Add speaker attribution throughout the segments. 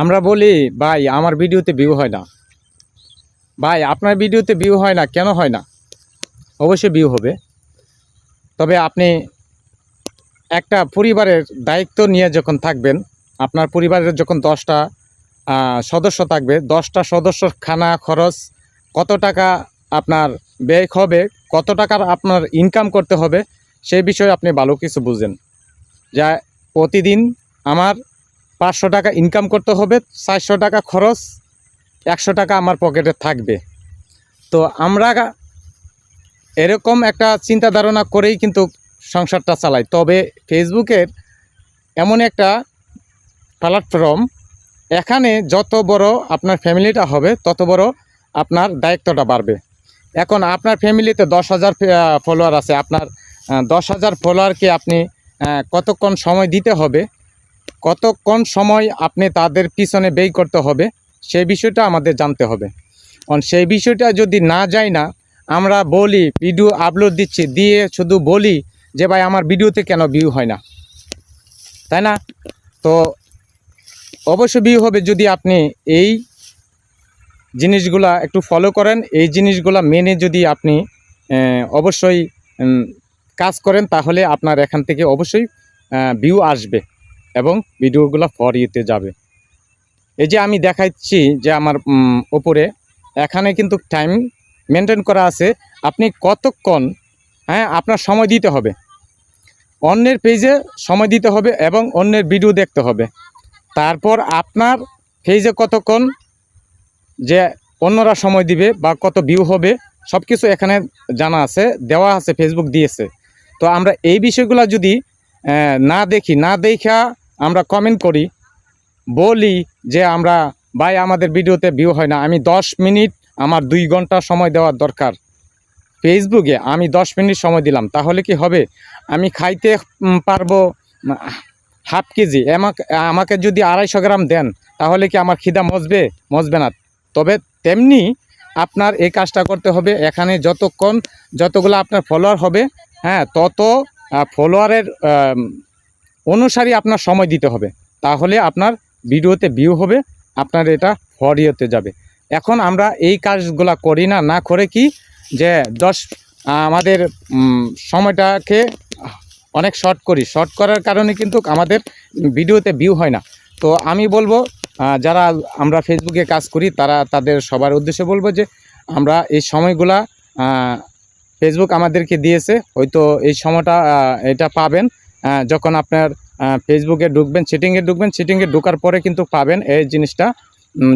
Speaker 1: আমরা বলি, ভাই, আমার ভিডিওতে ভিউ হয় না। ভাই, আপনার ভিডিওতে ভিউ হয় না, কেন হয় না? অবশ্যই ভিউ হবে। তবে আপনি একটা পরিবারের দায়িত্ব নিয়ে যখন থাকবেন, আপনার পরিবারের যখন দশটা সদস্য থাকবে, দশটা সদস্যর খানা খরচ, কত টাকা আপনার ব্যয় হবে, কত টাকার আপনার ইনকাম করতে হবে সেই বিষয়ে আপনি ভালো কিছু বুঝেন। যা, প্রতিদিন আমার পাঁচশো টাকা ইনকাম করতে হবে, চারশো টাকা খরচ, একশো টাকা আমার পকেটে থাকবে। তো আমরা এরকম একটা চিন্তা ধারণা করেই কিন্তু সংসারটা চালাই। তবে ফেসবুকের এমন একটা প্ল্যাটফর্ম এখানে যত বড় আপনার ফ্যামিলিটা হবে, তত বড় আপনার দায়িত্বটা বাড়বে। এখন আপনার ফ্যামিলিতে দশ হাজার ফলোয়ার আছে, আপনার দশ হাজার ফলোয়ারকে আপনি কতক্ষণ সময় দিতে হবে কতক্ষণ সময় আপনি তাদের পিছনে ব্যয় করতে হবে, সেই বিষয়টা আমাদের জানতে হবে। কারণ সেই বিষয়টা যদি না যায় না, আমরা বলি ভিডিও আপলোড দিচ্ছি, দিয়ে শুধু বলি যে, ভাই, আমার ভিডিওতে কেন ভিউ হয় না? তাই না? তো অবশ্যই ভিউ হবে যদি আপনি এই জিনিসগুলা একটু ফলো করেন। এই জিনিসগুলা মেনে যদি আপনি অবশ্যই কাজ করেন, তাহলে আপনার এখান থেকে অবশ্যই ভিউ আসবে। এবং ভিডিওগুলো ফর ইউতে যাবে। এই যে আমি দেখাচ্ছি যে আমার ওপরে এখানে কিন্তু টাইম মেনটেন করা আছে। আপনি কতক্ষণ হ্যাঁ আপনার সময় দিতে হবে। অন্যের পেজে সময় দিতে হবে এবং অন্যের ভিডিও দেখতে হবে। তারপর আপনার পেজে কতক্ষণ, যে অন্যরা সময় দিবে বা কত ভিউ হবে সব কিছু এখানে জানা আছে, দেওয়া আছে ফেসবুক দিয়েছে। তো আমরা এই বিষয়গুলো যদি না দেখি, না দেখা আমরা কমেন্ট করি, বলি যে আমরা, ভাই আমাদের ভিডিওতে ভিউ হয় না, আমি দশ মিনিট আমার দুই ঘণ্টা সময় দেওয়ার দরকার। ফেসবুকে আমি দশ মিনিট সময় দিলাম, তাহলে কি হবে? আমি খাইতে পারব হাফ কেজি, আমাকে আমাকে যদি আড়াইশো গ্রাম দেন, তাহলে কি আমার খিদা মজবে? মজবে না। তবে তেমনি আপনার এই কাজটা করতে হবে, এখানে যতক্ষণ, যতগুলো আপনার ফলোয়ার হবে হ্যাঁ তত ফলোয়ারের অনুসারী আপনার সময় দিতে হবে। তাহলে আপনার ভিডিওতে ভিউ হবে, আপনার এটা ফরিওতে যাবে। এখন আমরা এই কাজগুলা করি না না করে কি যে দশ, আমাদের সময়টাকে অনেক শর্ট করি। শর্ট করার কারণে কিন্তু আমাদের ভিডিওতে ভিউ হয় না। তো আমি বলব যারা আমরা ফেসবুকে কাজ করি, তারা তাদের সবার উদ্দেশ্যে বলব যে, আমরা এই সময়গুলা ফেসবুক আমাদেরকে দিয়েছে, হয়তো এই সময়টা এটা পাবেন। যখন আপনার ফেসবুকে ঢুকবেন সেটিংয়ে ঢুকবেন সেটিংয়ে ঢোকার পরে কিন্তু পাবেন এই জিনিসটা।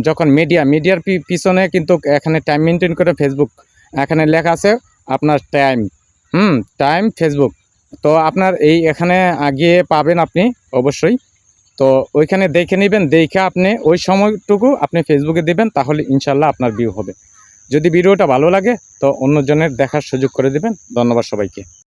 Speaker 1: যখন মিডিয়া মিডিয়ার পিছনে কিন্তু এখানে টাইম মেনটেন করে ফেসবুক এখানে লেখা আছে আপনার টাইম হুম টাইম ফেসবুক তো আপনার এই এখানে গিয়ে পাবেন আপনি, অবশ্যই। তো ওইখানে দেখে নেবেন, দেখে আপনি ওই সময়টুকু আপনি ফেসবুকে দেবেন, তাহলে ইনশাল্লাহ আপনার ভিউ হবে। যদি ভিডিওটা ভালো লাগে তো অন্যজনের দেখার সুযোগ করে দেবেন। ধন্যবাদ সবাইকে।